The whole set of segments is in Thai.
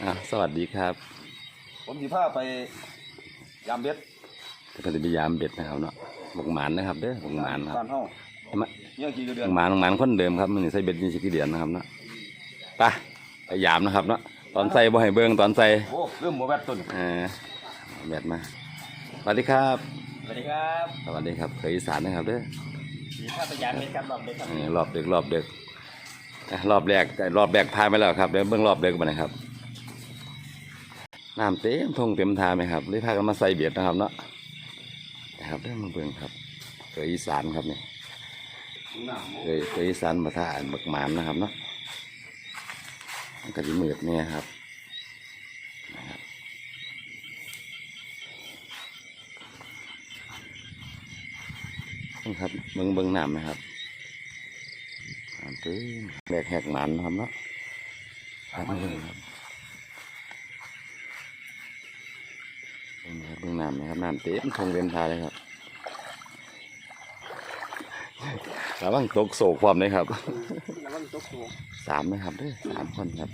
อะสวัสดีครับ ผมสิพาไปยามเบ็ดก็จะพยายามเบ็ดนะครับเนาะบักหมานนะครับเด้อบักหมานครับบ้านเฮามาเนี่ยกี่เดือนบักหมานบักหมานคนเดิมครับมันใส่เบ็ดนี่สิกี่เดือนนะครับเนาะไปพยายามนะครับเนาะตอนใส่บ่ให้เบิ่งตอนใส่โอ้เริ่มหมดแบตต้นเออเบ็ดมาสวัสดีครับสวัสดีครับสวัสดีครับเคยอีสานนะครับเด้อสีข้าพยานเป็นการบอกเด็กครับเออรอบดึกรอบดึกอะรอบแรกรอบแรกพานไปแล้วครับเดี๋ยวเบิ่งรอบดึกมานะครับ น้ำเต็มทงเต็มทาไหมครับเลยพากันมาใส่เบ็ดนะครับเนาะนะครับเด้อมาเบิ่งครับเคยอีสานครับเนี่น้ำเคยเคยอีสานมาทานบักหมามนะครับเนาะมันก็จะมืดเนี่ยครับนะครับนะครับเบิ้งเบิ้งน้ำนะครับน้ำตื้นแบกแหกหมันนะครับเนาะครับเบิ้งครับเบิ้งนะครับเบิ้งน้ำนะครับน้ำเต็มทงเต็มทาเลยครับระวังตกโศกความเลยครับสามนะครับเด้วยสามคนครับ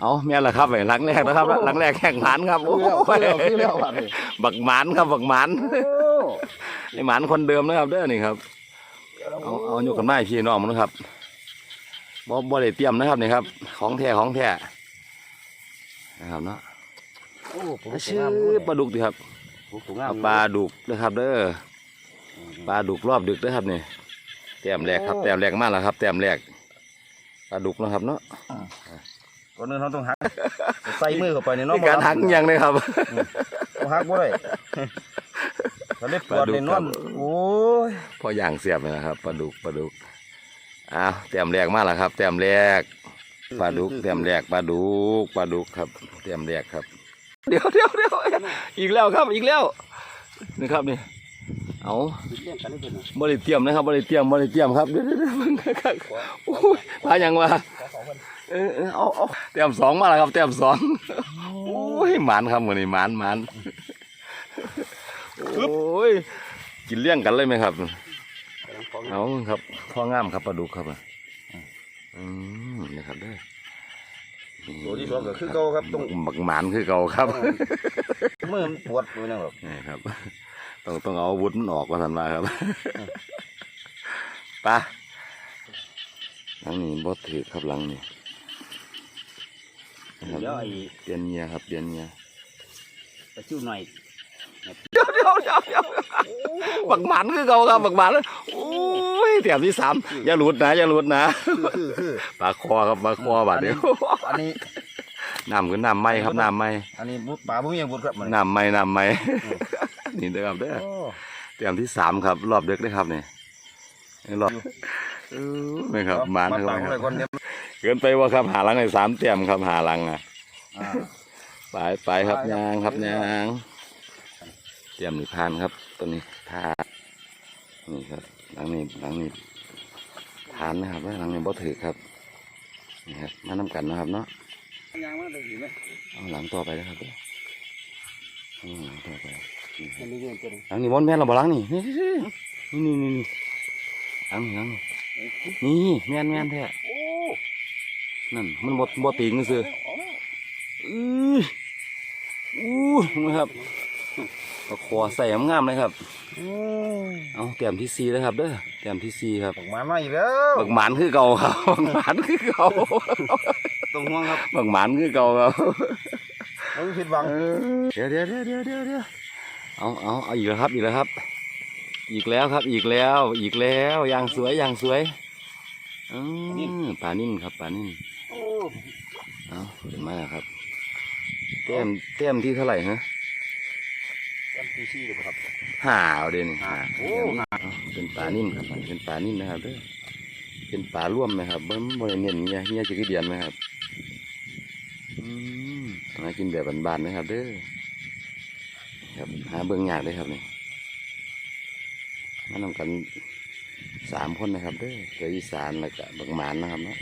เอาแม่ละครับไปหลังแรกนะครับหลังแรกแข่งหมานครับโอ้เร็วเร็วเร็วบัดยบักหมานครับบักหมานโอ้ไอหมานคนเดิมนะครับเด้อนี่ครับเอาเอาอยู่กันไม้พี่น้องมันนะครับบ่บ่ได้เตรียมนะครับนี่ครับ ของแท้ของแท้นะครับเนาะ โอ้ผมชื่อปลาดุกดีครับผมถูกงามเอาปลาดุกนะครับเด้อปลาดุกรอบดึกเด้อครับนี่แต้มแรกครับแต้มแรกมากแล้วครับแต้มแรกปลาดุกนะครับเนาะก่อนอื่นเราต้องหักใส่มือเข้าไปในน้องมีการหักอยังเลยครับต้องหักบ่ได้เราได้ปวดในนอนโอ้ยพออย่างเสียบเลยนะครับปลาดุกปลาดุกอ้าวแต้มแรกมาแล้วครับแต้มแรกปลาดุกแต้มแรกปลาดุกปลาดุกครับแต้มแรกครับ เดี๋ยวเดี๋ยวเดี๋ยวอีกแล้วครับอีกแล้วนี่ครับนี่เอาบริเตรียมนะครับบริเตรียมบริเตรียมครับเดี๋ยวเดี๋ยวเพิ่งครับโอ้ยพายังวะเออเออเอาเอาแต้มสองมาแล้วครับแต้มสองโอ้ยหมานครับมือนี่หมานหมานโอ้ยกินเลี้ยงกันเลยไหมครับเอาครับพ่องามครับปลาดุกครับอะอืมนี่ครับเด้อ ตัวที่ สองก็คือเก่าครับต้องบักหมานคือเก่าครับมือมันปวดอยู่นั่นหรอกนี่ครับต้องต้องเอาอาวุธมันออกมาทันมาครับไปะหลังนี้บดถือครับหลังนี้นะครับเดี๋ยวไอ้เปลี่ยนเงียครับเปลี่ยนเงียตะจิ้วหน่อยเดี๋ยวเดี๋ยวเดี๋ยวเดี๋ยวบักหมันคือเก่าครับบักหมันโอ้ยแถมที่สามอย่าหลุดนะอย่าหลุดนะคือคือคือปลาคอครับปลาคอบาดเดียวอันนี้ น้ำคือน้ำไหมครับน้ำไหมอันนี้บุปลาบุ้งยังบุญครับมันน้ำไหมน้ำไหมนี่เด้อครับเด้อโอ้เตรียมที่สามครับ รอบเด็กได้อครับนี่รอบเออไม่ครับหมานมาเข้าตาไปมคอะไรรับก่อนเนี่ยเกินไปว่าครับหาหลังในสามเตรียมครับหาหลังอะอ่าไปไปครับยางครับยางเตรียมนี่พานครับตัวนี้ทานี่ครับหลังนี้หลังนี้ทานนะครับหลังนี้บ่ถือครับนี่ครับมาน้ำกันนะครับเนาะ ยางมันได้ดีไหมเอาหลังต่อไปนะครับเด้ออืมต่อไปนี่คมัรับนมีเงินตัวนึงหลังนี้บอลแม่นเราบ่หลังนี่นี่นี่นี่นี่หลังนี่หลังนี่นี่แม่นแม่นแท้โอ้นั่นมันบ่บ่ตีงซื่ออื้ออู้นะครับตะขอใส่งามๆเลยครับเอาเตรียมที่ซีแล้วครับเด้อเตรียมที่ซีครับตกมามาอีกแล้วบักหมานคือเก่าครับบักหมานคือเก่า ต้องห่วงครับบักหมานคือเก่าครับไม่ผิดหวังเดี๋ยวเดี๋ยวเดี๋ยวเดี๋ยวเดี๋ยวเดี๋ยวเอาเอาเอาอีกแล้วครับอีกแล้วครับ อีกแล้วครับ อีกแล้วอีกแล้วอย่างสวยอย่างสวยอืมปลานิ่นครับปลานิ่นโอ้เอาเห็นไหมล่ะครับเต็มเต็มที่เท่าไหร่ฮะกันปีซี่เลยครับห้าเอาเด่นห้าโอ้เอาเป็นปลานิ่นครับมันเป็นปลานิ่นนะครับเด้อเป็นปลาร่วมนะครับเบิ้มบริเนียนเงี้ยเงี้ยจะกี่เดือนไหมครับอื มมากินแบบบานๆนะครับเด้อครับหาเบื้องยากเลยครับนี่มานำกันสามคนนะครับเด้อเกยอีสานแล้วก็เบิงหมานนะครับเนาะ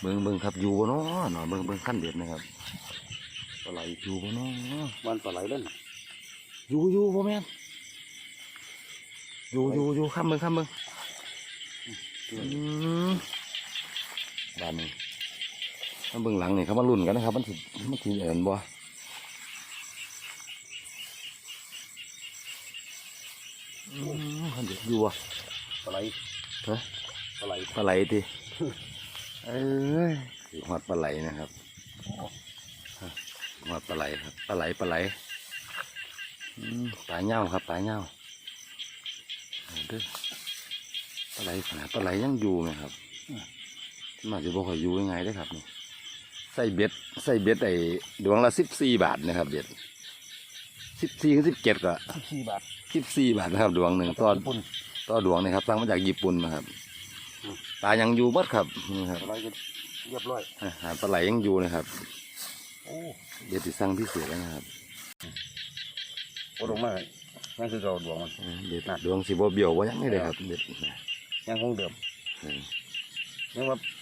เบิ้งเบิ้งครับอยู่บ่เนาะเนาะเบิ้งเบิ้งขั้นเด็ดนะครับปลาไหลอยู่บ่เนาะมันปลาไหลเล่นอยู่อยู่พ่อแม่นอยู่อยู่อยู่ข้ามเมืองข้ามเมืองอืม บ้านนี้มาเบื้องหลังนี่เขามาลุ้นกันนะครับ มันสิมันสิเอินบ่อืมมันเด็กอยู่อะปลาไหลฮะปลาไหลปลาไหลทีเอ้ยถือหอดปลาไหลนะครับฮะหอดปลาไหลครับปลาไหลปลาไหลอืมปลาเน่าครับปลาเน่าเอาเด้อปลาไหลขนาดปลาไหลยังอยู่ไหมครับ มาจะบอกว่าอยู่ยังไงได้อครับนี่ใส่เบ็ดใส่เบ็ดไอ้ดวงละสิบสี่บาทนะครับเบ็ดสิบสี่สิบเจ็ดก็สี่บาทสิบสี่บาทนะครับดวงหนึ่งต่อญี่ปุ่นต่อดวงนะครับสั่งมาจากญี่ปุ่นนะครับปลายังอยู่เบัดครับนี่ครับปลาไหลก็เรียบร้อยอาหารปลาไหลยังอยู่นะครับโอ้เดี๋ยวติสั่งพิเศษแล้วนะครับโอ้ลงมานั่นคือเราดวงมันเออเด็ดดวงสีบเบี้ยวว่ายังไม่ได้ครับเด็ดนะยังคงเดิมเออยังว่าเอา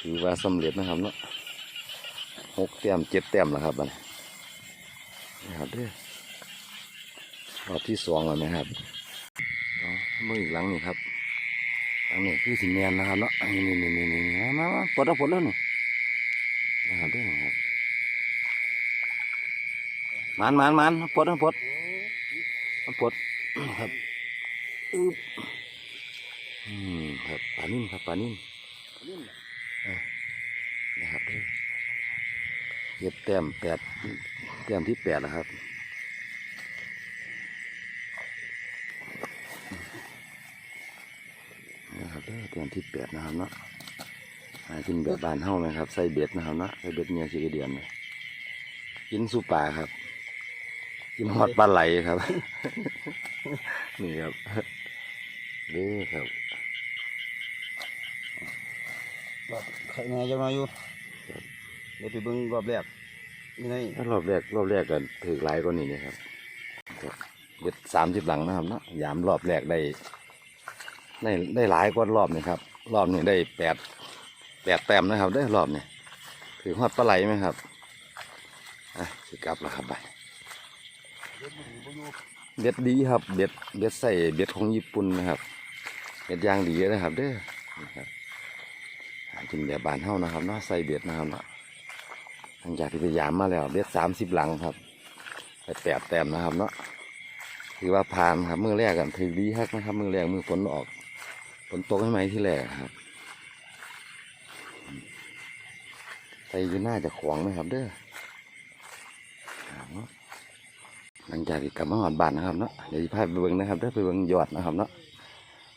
ถือว่าสำเร็จนะครับเนาะหกแต้มเจ็ดแต้มแล้วครับบันี้นะครับเด้อรอบที่สองแล้วนะครับเมืออีกหลังนี่ครับหลังนี้คือสิแมนนะครับเนาะนี่นี่นี่นี่นี่มาปลดแล้วปลดแล้วนี่นะครับเด้อนะครับมันมันมันปลดปลดปลดครับอึ๊บอืมครับปลานิ่มครับปลานิ่ม นะครับเด้อ เก็บแต้มแปดแต้มที่แปดแล้วครับนะครับเด้อแต้มที่แปดนะครับเนาะหากินแบบบานเฮาไหมครับ ใส่เบ็ดนะครับเนาะใส่เบ็ดเมียชีกระเดียนเลยกินสุปลาครับ กินฮอดปลาไหลครับ นี่ครับเด้อครับรอบใครแน่จะมาอยู่ ดี๋ยวไปเบิ่งรอบแรกนี่ไงถ้รอบแรกรอบแรกก็ถือหลายกว่านี้นะครับเบ็ดสามสิบหลังนะครับเนาะยามรอบแรกได้ได้ได้หลายกว่ารอบนี่ครับ รอบนี้ได้แปดแปดแต้มนะครับ ได้รอบนี้ถือฮอดปลาไหลไหมครับอะสิกลับแล้วครับไปเบ็ดดีครับเบ็ดเบ็ดใส่เบ็ดของญี่ปุ่นนะครับเบ็ดยางดีนะครับเด้อนี่ครับกินแบบบานเฮานะครับเนาะใส่เบ็ดนะครับเนาะ หลังจากที่พยายามมาแล้วเบ็ดสามสิบหลังครับไปแปดแต้มนะครับเนาะถือว่าผ่านครับมือแรกกันถือดีฮักนะครับ มือแรกมือฝนออกฝนตกให้ไหมที่แรกครับไปยู่หน้าจะขวางไหมครับ เด้อเอาเนาะหลังจากที่กลับมาหอดบานนะครับเนาะเดี๋ยวจะพาไปเบิ้งนะครับเด้อไปเบิ้งยอดนะครับเนาะ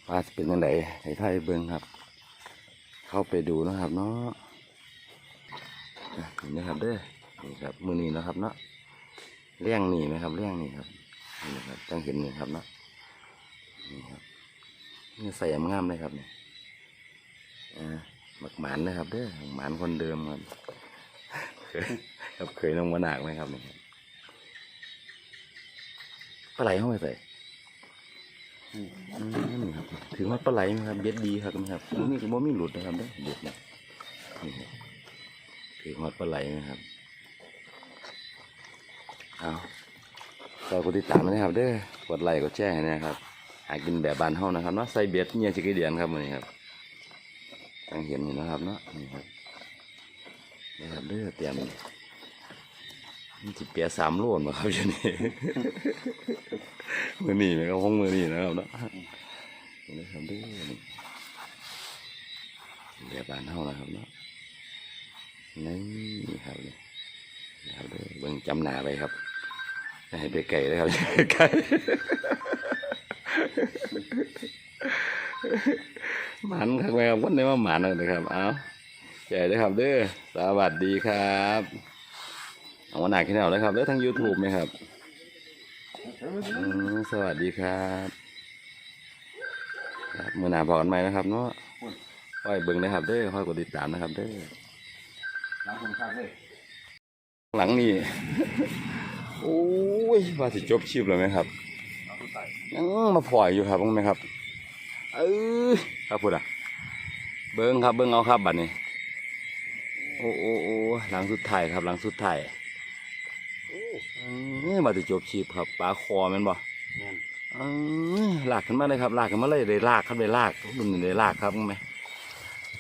ว่าจะเป็นยังไงให้พาไปเบิ้งครับ เข้าไปดูนะครับเนาะ อะนี่นะครับเด้อนี่ครับมือนี้นะครับเนาะเลี้ยงนี่นะครับเลี้ยงนี่ครับนี่นะครับต้องเห็นนี่ครับเนาะนี่ครับนี่ใส่ยำงามเลยครับเนี่ยอ่าหมักหมานนะครับเด้อหมักหมานคนเดิมครับครับเคยลงมาหนักไหมครับนี่ครับปลาไหลเข้าไปใส่นี่ครับถือว่าปลาไหลไหมครับเบ็ดดีครับนะครับนี่คือว่ามีหลุดนะครับเด้อเบ็ดเนี่ยนี่ครับ ถือฮอดปลาไหลนะครับ เอาฝากกดติดตามนะครับ เด้อกดไลค์กดแชร์นะครับ หากินแบบบ้านเฮานะครับเนาะใส่เบ็ดเมียจิกเดียนครับมื้อนี้ครับตั้งเห็นอยู่นะครับเนาะนี่ครับนี่ครับเด้อเตรียมมันสิเปียสามโลนมาครับอยู่นี่มื้อนี้นะครับห้องมื้อนี้นะครับเนาะนี่นะครับเด้อแบบบานเฮานะครับเนาะ นี่ครับนี่ครับเด้อเบิ่งจำหนาไปครับอย่าให้ไปไก่เลยครับอย่าไก่หมันครับแม่ครับวันนี้ว่าหมันเลยครับ เอาใจเลยครับเด้อสวัสดีครับเอาวันหนักขึ้นแล้วนะครับเด้อทั้ง YouTube ไหมครับสวัสดีครับครับมือหนาพอกันไหมนะครับเนาะค่อยเบิ่งนะครับเด้อค่อยกดติดตามนะครับเด้อ ล้างคนข้างเลยหลังนี่ โอ้ยว่าสิจบชีพเลยไหมครับล้างคนใส่ยังมาปล่อยอยู่ครับบ้างไหมครับ เออครับพูดอะ เบิ้งครับเบิ้งเอาครับบัดนี้ โอ้โอ้โอ้หลังสุดท้ายครับ หลังสุดท้ายเอ้ยมาสิจบชีพครับปลาคอแมันบ่แม่นอเออลากขึ้นมาเลยครับลากขึ้นมาเลยเลยลากครับเลยลากรุ่นนี้เลยลากครับมั้งไหม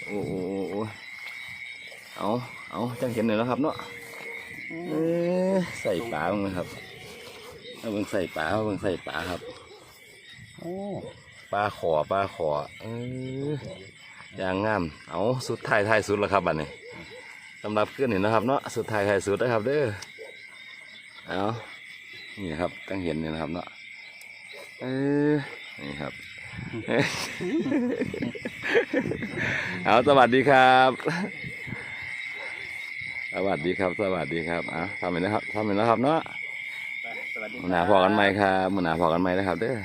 โอ้โอ้โอ้โอ้เอา เอาจังเห็นเลยแล้วครับเนาะเออใส่ปลาบ้างไหมครับเอาเบิ่งใส่ปลาเอาเบิ่งใส่ปลาครับโอ้ปลาขอปลาขอเออย่างงามเอาสุดท้ายท้ายสุดแล้วครับบัดนี้สำหรับเพื่อนนี่นะครับเนาะสุดท้ายท้ายสุดนะครับ เด้อเอานี่ครับจังเห็นนี่นะครับเนาะเออนี่ครับเอาสวัสดีครับ สวัสดีครับ สวัสดีครับอะทำไปนะครับทำไปแล้วครับเนาะสวัสดีมือหนาพอกันไหมครับมือหนาพอกันไหมนะครับเด้อ